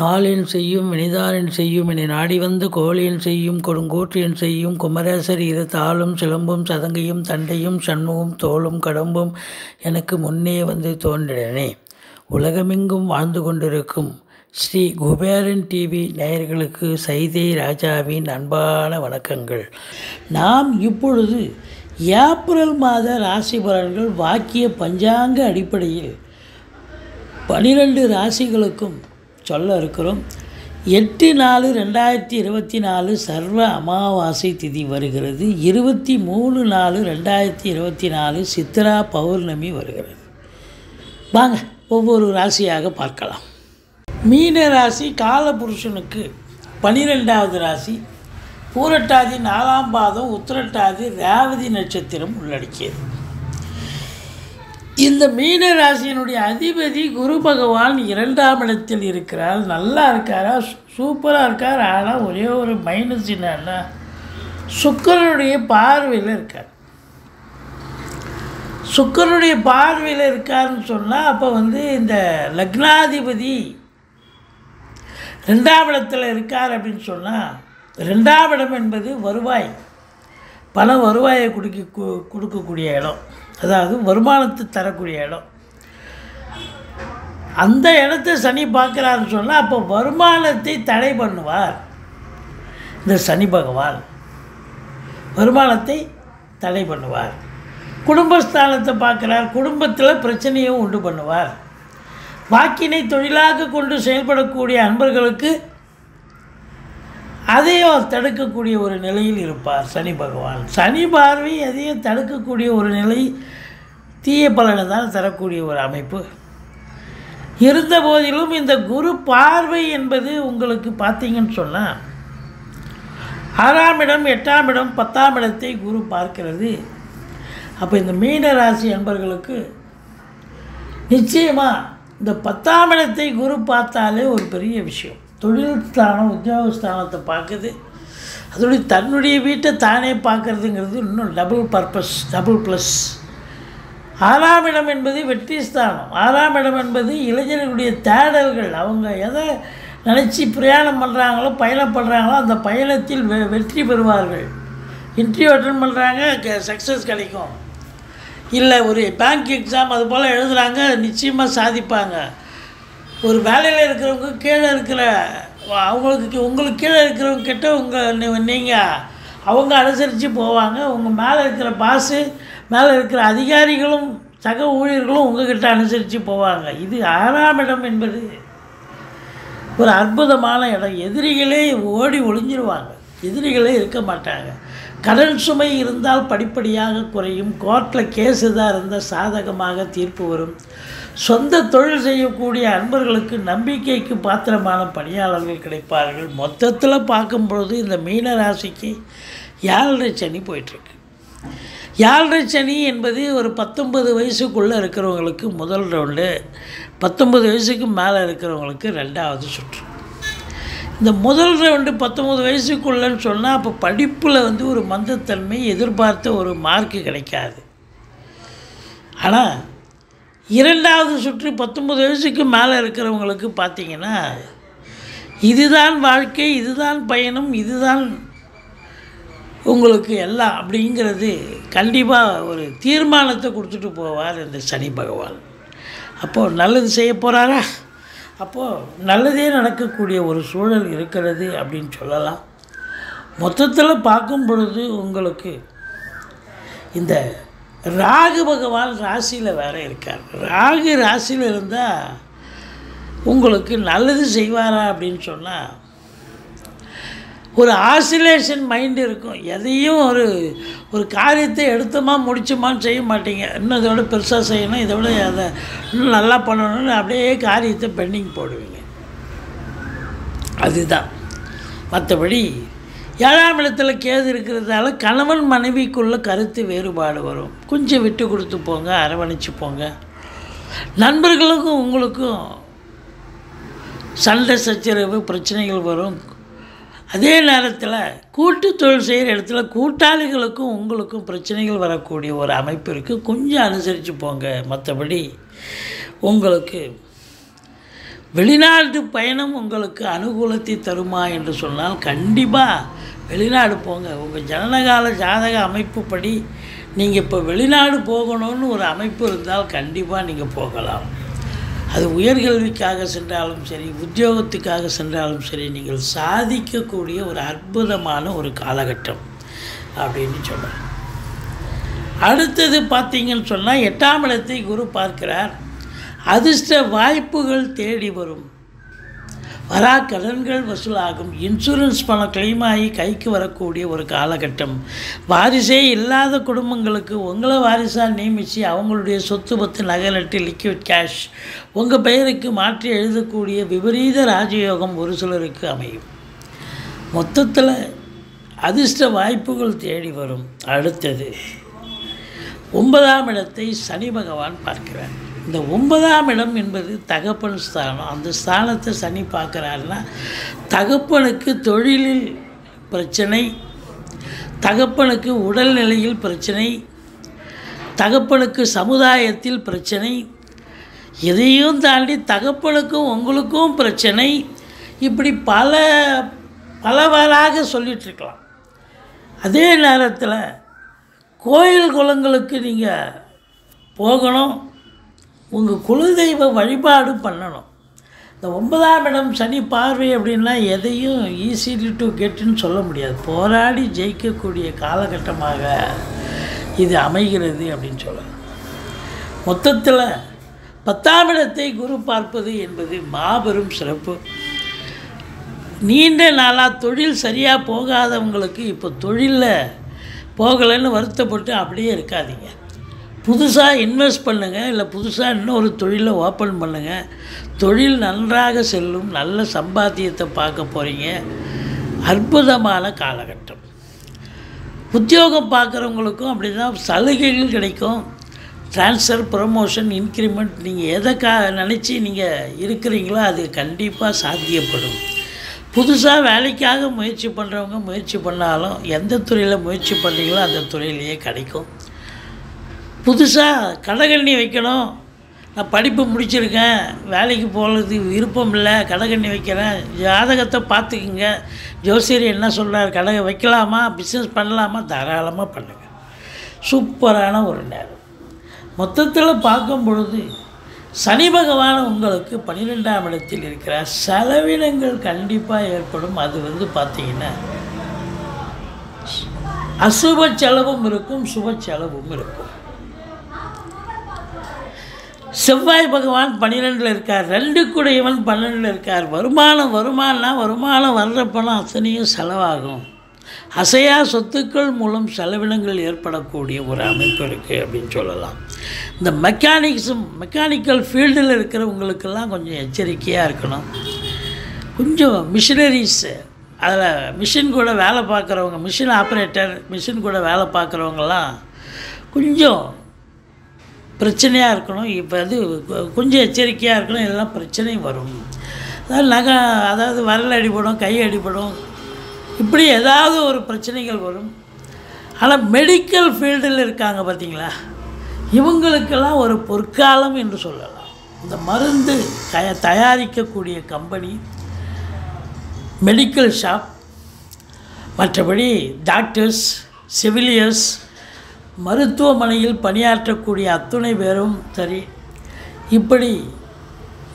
நாளின் செய்யும் வினிதாரின் செய்யும் இனி நாடி வந்து கோழியன் செய்யும் கொடுங்கூற்றியன் செய்யும் குமரேசர் இரு தாளும் சிலம்பும் சதங்கையும் தண்டையும் சண்முகம் தோளும் கடம்பும் எனக்கு முன்னே வந்து தோன்றினே உலகமெங்கும் வாழ்ந்து கொண்டிருக்கும் ஸ்ரீ குபேரன் டிவி நேயர்களுக்கு சைதை ராஜாவின் அன்பான வணக்கங்கள். நாம் இப்பொழுது ஏப்ரல் மாத ராசி பலன்கள் வாக்கிய பஞ்சாங்க அடிப்படையில் பனிரெண்டு ராசிகளுக்கும் சொல்ல இருக்கிறோம். எட்டு நாலு ரெண்டாயிரத்தி இருபத்தி நாலு சர்வ அமாவாசை திதி வருகிறது. இருபத்தி மூணு நாலு ரெண்டாயிரத்தி இருபத்தி நாலு சித்ரா பௌர்ணமி வருகிறது. வாங்க ஒவ்வொரு ராசியாக பார்க்கலாம். மீன ராசி காலபுருஷனுக்கு பனிரெண்டாவது ராசி. பூரட்டாதி நாலாம் பாதம் உத்திரட்டாதி ரேவதி நட்சத்திரம் உள்ளடக்கியது. இந்த மீன ராசியினுடைய அதிபதி குரு பகவான் இரண்டாம் இடத்தில் இருக்கிறார். நல்லா இருக்காரா? சூப்பராக இருக்கார். ஆனால் ஒரே ஒரு மைனஸ் என்னன்னா சுக்கரனுடைய பார்வையில் இருக்கார். சுக்கரனுடைய பார்வையில் இருக்காருன்னு சொன்னால் அப்போ வந்து இந்த லக்னாதிபதி ரெண்டாம் இடத்துல இருக்கார் அப்படின்னு சொன்னால் ரெண்டாம் இடம் என்பது வருவாய். பண வருவாயை கொடுக்க கொடுக்கக்கூடிய இடம். அதாவது வருமானத்தை தரக்கூடிய இடம். அந்த இடத்த சனி பார்க்குறாருன்னு சொன்னால் அப்போ வருமானத்தை தடை பண்ணுவார். இந்த சனி பகவான் வருமானத்தை தடை பண்ணுவார். குடும்பஸ்தானத்தை பார்க்குறார் குடும்பத்தில் பிரச்சனையும் உண்டு பண்ணுவார். வாக்கினை தொழிலாக கொண்டு செயல்படக்கூடிய அன்பர்களுக்கு அதையும் தடுக்கக்கூடிய ஒரு நிலையில் இருப்பார் சனி பகவான். சனி பார்வை அதையும் தடுக்கக்கூடிய ஒரு நிலை தீய பலனை தான் தரக்கூடிய ஒரு அமைப்பு. இருந்த போதிலும் இந்த குரு பார்வை என்பது உங்களுக்கு பார்த்தீங்கன்னு சொன்னால் ஆறாம் இடம் எட்டாம் இடம் பத்தாம் இடத்தை குரு பார்க்கிறது. அப்போ இந்த மீன ராசி அன்பர்களுக்கு நிச்சயமாக இந்த பத்தாம் இடத்தை குரு பார்த்தாலே ஒரு பெரிய விஷயம். தொழில் ஸ்தானம் உத்தியோக ஸ்தானத்தை பார்க்குது. அதோடைய தன்னுடைய வீட்டை தானே பார்க்குறதுங்கிறது இன்னும் டபுள் பர்பஸ் டபுள் ப்ளஸ் ஆறாம் இடம் என்பது வெற்றி ஸ்தானம். ஆறாம் இடம் என்பது இளைஞர்களுடைய தேடல்கள். அவங்க எதை நினச்சி பிரயாணம் பண்ணுறாங்களோ பயணம் பண்ணுறாங்களோ அந்த பயணத்தில் வெ வெற்றி பெறுவார்கள். இன்டர்வியூ அட்டன் பண்ணுறாங்க சக்ஸஸ் கிடைக்கும். இல்லை ஒரு பேங்க் எக்ஸாம் அது போல் எழுதுகிறாங்க நிச்சயமாக சாதிப்பாங்க. ஒரு வேலையில் இருக்கிறவங்க கீழே இருக்கிற அவங்களுக்கு உங்களுக்கு கீழே இருக்கிறவங்க கிட்ட உங்கள் நீங்கள் அவங்க அனுசரித்து போவாங்க. உங்கள் மேலே இருக்கிற பாஸு மேலே இருக்கிற அதிகாரிகளும் சக ஊழியர்களும் உங்ககிட்ட அனுசரித்து போவாங்க. இது ஆறாம் இடம் என்பது ஒரு அற்புதமான இடம். எதிரிகளே ஓடி ஒளிஞ்சிருவாங்க. எதிரிகளே இருக்க மாட்டாங்க. கடன் சுமை இருந்தால் படிப்படியாக குறையும். கோர்ட்டில் கேஸ் எதாக இருந்தால் சாதகமாக தீர்ப்பு வரும். சொந்த தொழில் செய்யக்கூடிய அன்பர்களுக்கு நம்பிக்கைக்கு பாத்திரமான பணியாளர்கள் கிடைப்பார்கள். மொத்தத்தில் பார்க்கும்பொழுது இந்த மீன ராசிக்கு ஏழரை சனி போயிட்டுருக்கு. ஏழரை சனி என்பது ஒரு பத்தொன்பது வயசுக்குள்ளே இருக்கிறவங்களுக்கு முதல் ரவுண்டு பத்தொன்பது வயசுக்கு மேலே இருக்கிறவங்களுக்கு ரெண்டாவது சுற்று. இந்த முதல் ரவுண்டு பத்தொம்பது வயசுக்குள்ளன்னு சொன்னால் அப்போ படிப்பில் வந்து ஒரு மந்தத்தன்மை எதிர்பார்த்த ஒரு மார்க்கு கிடைக்காது. ஆனால் இரண்டாவது சுற்று பத்தொம்பது வயசுக்கு மேலே இருக்கிறவங்களுக்கு பார்த்தீங்கன்னா இதுதான் வாழ்க்கை இதுதான் பயணம் இதுதான் உங்களுக்கு எல்லாம் அப்படிங்கிறது கண்டிப்பாக ஒரு தீர்மானத்தை கொடுத்துட்டு போவார் இந்த சனி பகவான். அப்போது நல்லது செய்ய போகிறாரா அப்போது நல்லதே நடக்கக்கூடிய ஒரு சூழல் இருக்கிறது அப்படின்னு சொல்லலாம். மொத்தத்தில் பார்க்கும் பொழுது உங்களுக்கு இந்த ராகு பகவான் ராசியில் வேற இருக்கார். ராகு ராசியில் இருந்தால் உங்களுக்கு நல்லது செய்வாரா அப்படின்னு சொன்னால் ஒரு ஆசிலேஷன் மைண்ட் இருக்கும். எதையும் ஒரு ஒரு காரியத்தை எடுத்தோமா முடிச்சோமான்னு செய்ய மாட்டீங்க. இன்னும் இதை விட பெருசாக செய்யணும் இதை விட அதை இன்னும் நல்லா பண்ணணும்னு அப்படியே காரியத்தை பெண்டிங் போடுவீங்க. அதுதான். மற்றபடி ஏழாம் இடத்துல கேது இருக்கிறதால கணவன் மனைவிக்குள்ள கருத்து வேறுபாடு வரும். கொஞ்சம் விட்டு கொடுத்து போங்க அரவணைச்சு போங்க. நண்பர்களுக்கும் உங்களுக்கும் சண்டை சச்சரவு பிரச்சனைகள் வரும். அதே நேரத்தில் கூட்டு தொழில் செய்கிற இடத்துல கூட்டாளிகளுக்கும் உங்களுக்கும் பிரச்சனைகள் வரக்கூடிய ஒரு அமைப்பு இருக்குது கொஞ்சம் அனுசரித்து போங்க. மற்றபடி உங்களுக்கு வெளிநாட்டு பயணம் உங்களுக்கு அனுகூலத்தை தருமா என்று சொன்னால் கண்டிப்பாக வெளிநாடு போங்க. உங்கள் ஜனனகால ஜாதக அமைப்புப்படி நீங்கள் இப்போ வெளிநாடு போகணும்னு ஒரு அமைப்பு இருந்தால் கண்டிப்பாக நீங்கள் போகலாம். அது உயர்கல்விக்காக சென்றாலும் சரி உத்தியோகத்துக்காக சென்றாலும் சரி நீங்கள் சாதிக்கக்கூடிய ஒரு அற்புதமான ஒரு காலகட்டம் அப்படின்னு சொல்கிறேன் அடுத்தது பார்த்தீங்கன்னு சொன்னால் எட்டாம் இடத்தை குரு பார்க்கிறார். அதிர்ஷ்ட வாய்ப்புகள் தேடி வரும். வரா கடன்கள் வசூலாகும். இன்சூரன்ஸ் பணம் claim ஆகி கைக்கு வரக்கூடிய ஒரு காலகட்டம். வாரிசே இல்லாத குடும்பங்களுக்கு உங்களை வாரிசாக நியமித்து அவங்களுடைய சொத்து பத்து நகை நட்டு லிக்விட் கேஷ் உங்கள் பெயருக்கு மாற்றி எழுதக்கூடிய விபரீத ராஜயோகம் ஒரு சிலருக்கு அமையும். மொத்தத்தில் அதிர்ஷ்ட வாய்ப்புகள் தேடி வரும். அடுத்தது ஒன்பதாம் இடத்தை சனி பகவான் பார்க்கிறார். இந்த ஒன்பதாம் இடம் என்பது தகப்பன் ஸ்தானம். அந்த ஸ்தானத்தை சனி பார்க்குறாருன்னா தகப்பனுக்கு தொழிலில் பிரச்சனை தகப்பனுக்கு உடல்நிலையில் பிரச்சனை தகப்பனுக்கு சமுதாயத்தில் பிரச்சனை எதையும் தாண்டி தகப்பனுக்கும் உங்களுக்கும் பிரச்சனை இப்படி பல பலவாறாக சொல்லிகிட்ருக்கலாம் அதே நேரத்தில் கோயில் குளங்களுக்கு நீங்கள் போகணும். உங்கள் குலதெய்வ வழிபாடு பண்ணணும். இந்த ஒன்பதாம் இடம் சனி பார்வை அப்படின்னா எதையும் ஈஸிலி டு கெட்டுன்னு சொல்ல முடியாது. போராடி ஜெயிக்கக்கூடிய காலகட்டமாக இது அமைகிறது அப்படின்னு சொல்லலாம். மொத்தத்தில் பத்தாம் இடத்தை குரு பார்ப்பது என்பது மாபெரும் சிறப்பு. நீண்ட நாளாக தொழில் சரியாக போகாதவங்களுக்கு இப்போ தொழிலில் போகலைன்னு வருத்தப்பட்டு அப்படியே இருக்காதீங்க. புதுசாக இன்வெஸ்ட் பண்ணுங்கள் இல்லை புதுசாக இன்னொரு தொழிலை ஓப்பன் பண்ணுங்கள் தொழில் நன்றாக செல்லும் நல்ல சம்பாத்தியத்தை பார்க்க போகிறீங்க அற்புதமான காலகட்டம். உத்தியோகம் பார்க்குறவங்களுக்கும் அப்படி தான் சலுகைகள் கிடைக்கும். ட்ரான்ஸ்ஃபர் ப்ரமோஷன் இன்க்ரிமெண்ட் நீங்கள் எதை கா நினச்சி நீங்கள் இருக்கிறீங்களோ அது கண்டிப்பாக சாத்தியப்படும். புதுசாக வேலைக்காக முயற்சி பண்ணுறவங்க முயற்சி பண்ணாலும் எந்த துறையில் முயற்சி பண்ணுறீங்களோ அந்த துறையிலேயே கிடைக்கும். புதுசாக கடகண்ணி வைக்கணும். நான் படிப்பு முடிச்சிருக்கேன். வேலைக்கு போகிறது விருப்பம் இல்லை. கடகண்ணி வைக்கிறேன். ஜாதகத்தை பார்த்துக்குங்க. ஜோசியர் என்ன சொல்கிறார் கடை வைக்கலாமா? பிஸ்னஸ் பண்ணலாமா? தாராளமாக பண்ணுங்கள் சூப்பரான ஒரு நேரம். மொத்தத்தில் பார்க்கும் பொழுது சனி பகவான் உங்களுக்கு பன்னிரெண்டாம் இடத்தில் இருக்கிற செலவினங்கள் கண்டிப்பாக ஏற்படும். அது வந்து பார்த்தீங்கன்னா அசுப செலவும் இருக்கும் சுப செலவும் இருக்கும். செவ்வாய் பகவான் பன்னிரெண்டில் இருக்கார். ரெண்டு கூடையவன் பன்னெண்டில் இருக்கார். வருமானம் வருமானம்னா வருமானம் வர்ற பணம் அத்தனையும் செலவாகும். அசையா சொத்துக்கள் மூலம் செலவினங்கள் ஏற்படக்கூடிய ஒரு அமைப்பு இருக்குது அப்படின்னு சொல்லலாம். இந்த மெக்கானிக்ஸும் மெக்கானிக்கல் ஃபீல்டில் இருக்கிறவங்களுக்கெல்லாம் கொஞ்சம் எச்சரிக்கையாக இருக்கணும். கொஞ்சம் மிஷினரிஸு அதில் மிஷின் கூட வேலை பார்க்குறவங்க மிஷின் ஆப்ரேட்டர் மிஷின் கூட வேலை பார்க்குறவங்கலாம் கொஞ்சம் பிரச்சனையாக இருக்கணும். இப்போ அது கொஞ்சம் எச்சரிக்கையாக இருக்கணும். இதெல்லாம் பிரச்சனையும் வரும். அதாவது நகை அதாவது வரல் அடிபடும் கை அடிபடும். இப்படி ஏதாவது ஒரு பிரச்சனைகள் வரும். ஆனால் மெடிக்கல் ஃபீல்டில் இருக்காங்க பார்த்தீங்களா இவங்களுக்கெல்லாம் ஒரு பொற்காலம் என்று சொல்லலாம். இந்த மருந்து தய தயாரிக்கக்கூடிய கம்பெனி மெடிக்கல் ஷாப் மற்றபடி டாக்டர்ஸ் செவிலியர்ஸ் மருத்துவமனையில் பணியாற்றக்கூடிய அத்துணை பேரும் சரி. இப்படி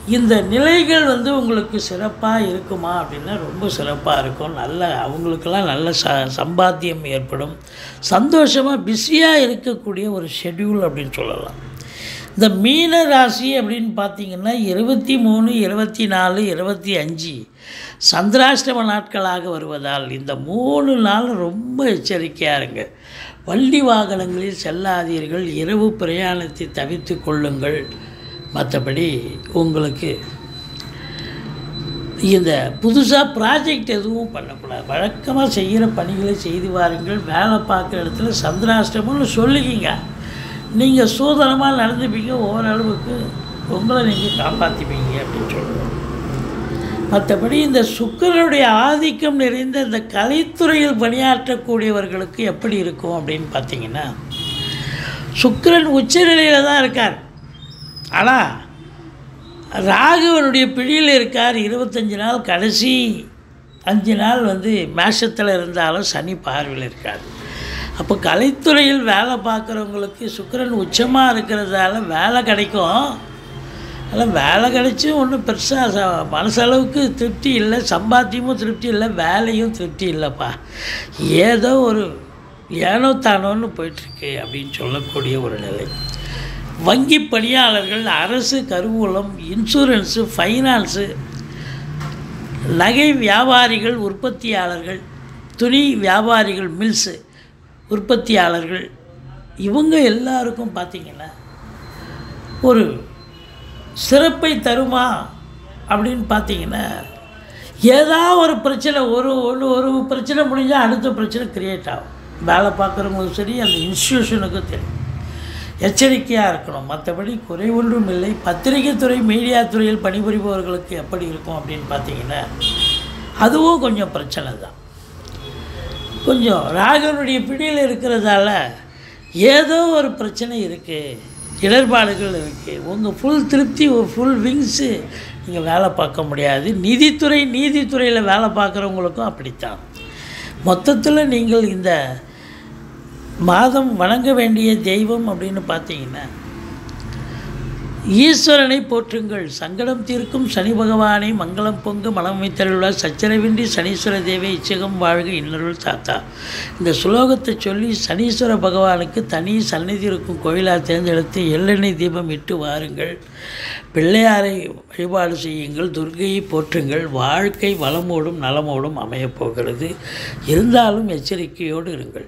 இந்த நிலைகள் வந்து உங்களுக்கு சிறப்பாக இருக்குமா அப்படின்னா ரொம்ப சிறப்பாக இருக்கும். நல்ல அவங்களுக்கெல்லாம் நல்ல ச சம்பாத்தியம் ஏற்படும். சந்தோஷமாக பிஸியாக இருக்கக்கூடிய ஒரு ஷெட்யூல் அப்படின்னு சொல்லலாம். இந்த மீன ராசி அப்படின்னு பார்த்தீங்கன்னா இருபத்தி மூணு இருபத்தி நாலு இருபத்தி அஞ்சு சந்திராஷ்டம நாட்களாக வருவதால் இந்த மூணு நாள் ரொம்ப எச்சரிக்கையாக இருங்க. வண்டி வாகனங்களில் செல்லாதீர்கள். இரவு பிரயாணத்தை தவிர்த்து கொள்ளுங்கள். மற்றபடி உங்களுக்கு இந்த புதுசாக ப்ராஜெக்ட் எதுவும் பண்ணக்கூடாது. வழக்கமாக செய்கிற பணிகளை செய்து வாருங்கள். வேலை பார்க்குற இடத்துல சந்திராஷ்டமம்னு சொல்லிக்கிங்க நீங்கள் சூதனமாக நடந்துப்பீங்க. ஓரளவுக்கு உங்களை நீங்கள் காப்பாற்றிப்பீங்க அப்படின்னு சொல்லுவோம். மற்றபடி இந்த சுக்கரனுடைய ஆதிக்கம் நிறைந்த இந்த கலைத்துறையில் பணியாற்றக்கூடியவர்களுக்கு எப்படி இருக்கும் அப்படின்னு பார்த்தீங்கன்னா சுக்கரன் உச்சநிலையில் தான் இருக்கார். ஆனால் ராகுவனுடைய பிடியில் இருக்கார். இருபத்தஞ்சி நாள் கடைசி அஞ்சு நாள் வந்து மேஷத்தில் இருந்தாலும் சனி பார்வையில் இருக்கார். அப்போ கலைத்துறையில் வேலை பார்க்குறவங்களுக்கு சுக்கரன் உச்சமாக இருக்கிறதால வேலை கிடைக்கும். அதெல்லாம் வேலை கிடைச்சி ஒன்றும் பெருசாக மனசளவுக்கு திருப்தி இல்லை சம்பாத்தியமும் திருப்தி இல்லை வேலையும் திருப்தி இல்லைப்பா. ஏதோ ஒரு ஏனோ தானோன்னு போயிட்டுருக்கு அப்படின்னு சொல்லக்கூடிய ஒரு நிலை. வங்கி பணியாளர்கள் அரசு கருவூலம் இன்சூரன்ஸு ஃபைனான்ஸு நகை வியாபாரிகள் உற்பத்தியாளர்கள் துணி வியாபாரிகள் மில்ஸு உற்பத்தியாளர்கள் இவங்க எல்லாருக்கும் பார்த்திங்கன்னா ஒரு சிறப்பை தருமா அப்படின்னு பார்த்தீங்கன்னா ஏதாவது ஒரு பிரச்சனை ஒரு ஒரு ஒரு பிரச்சனை முடிஞ்சால் அடுத்த பிரச்சனை க்ரியேட் ஆகும். வேலை பார்க்குறவங்களுக்கும் சரி அந்த இன்ஸ்டியூஷனுக்கும் தெரியும் எச்சரிக்கையாக இருக்கணும். மற்றபடி குறை ஒன்றும் இல்லை. பத்திரிகை துறை மீடியா துறையில் பணிபுரிபவர்களுக்கு எப்படி இருக்கும் அப்படின்னு பார்த்தீங்கன்னா அதுவும் கொஞ்சம் பிரச்சனை தான். கொஞ்சம் ராகவனுடைய பிடியில் இருக்கிறதால ஏதோ ஒரு பிரச்சனை இருக்குது இடர்பாடுகள் இருக்குது உங்கள் ஃபுல் திருப்தி ஒரு ஃபுல் விங்ஸு நீங்கள் வேலை பார்க்க முடியாது. நீதித்துறை நீதித்துறையில் வேலை பார்க்குறவங்களுக்கும் அப்படித்தான். மொத்தத்தில் நீங்கள் இந்த மாதம் வணங்க வேண்டிய தெய்வம் அப்படின்னு பார்த்தீங்கன்னா ஈஸ்வரனை போற்றுங்கள். சங்கடம் தீர்க்கும் சனி பகவானை மங்களம் பொங்கு மலமைத்தருள சச்சரவின்றி சனீஸ்வர தேவை இச்சகம் வாழ்க இன்னருள் தாத்தா. இந்த சுலோகத்தை சொல்லி சனீஸ்வர பகவானுக்கு தனி சந்நிதி இருக்கும் கோயிலாக தேர்ந்தெடுத்து எள்ளெண்ணெய் தீபம் இட்டு வாருங்கள். பிள்ளையாரை வழிபாடு செய்யுங்கள். துர்கையை போற்றுங்கள். வாழ்க்கை வளமோடும் நலமோடும் அமையப் போகிறது. இருந்தாலும் எச்சரிக்கையோடு இருங்கள்.